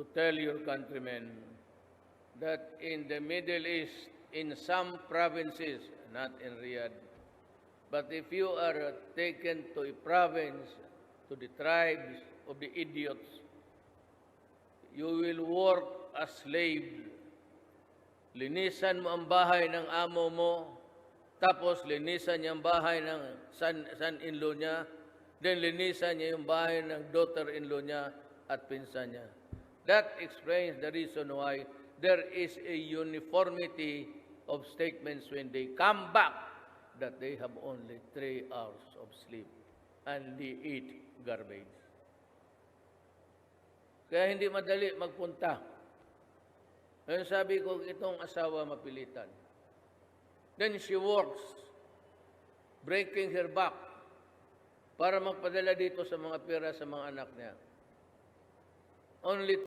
to tell your countrymen that in the Middle East, in some provinces, not in Riyadh, but if you are taken to a province, to the tribes of the idiots, you will work as slave. Linisan mo ang bahay ng amo mo, tapos linisan niya ang bahay ng son, son-in-law niya, then linisan niya yung bahay ng daughter-in-law niya at pinsan niya. That explains the reason why there is a uniformity of statements when they come back that they have only three hours of sleep and they eat garbage. Kaya hindi madali magpunta. Ngayon sabi ko, itong asawa mapilitan. Then she works, breaking her back, para magpadala dito sa mga pera sa mga anak niya. Only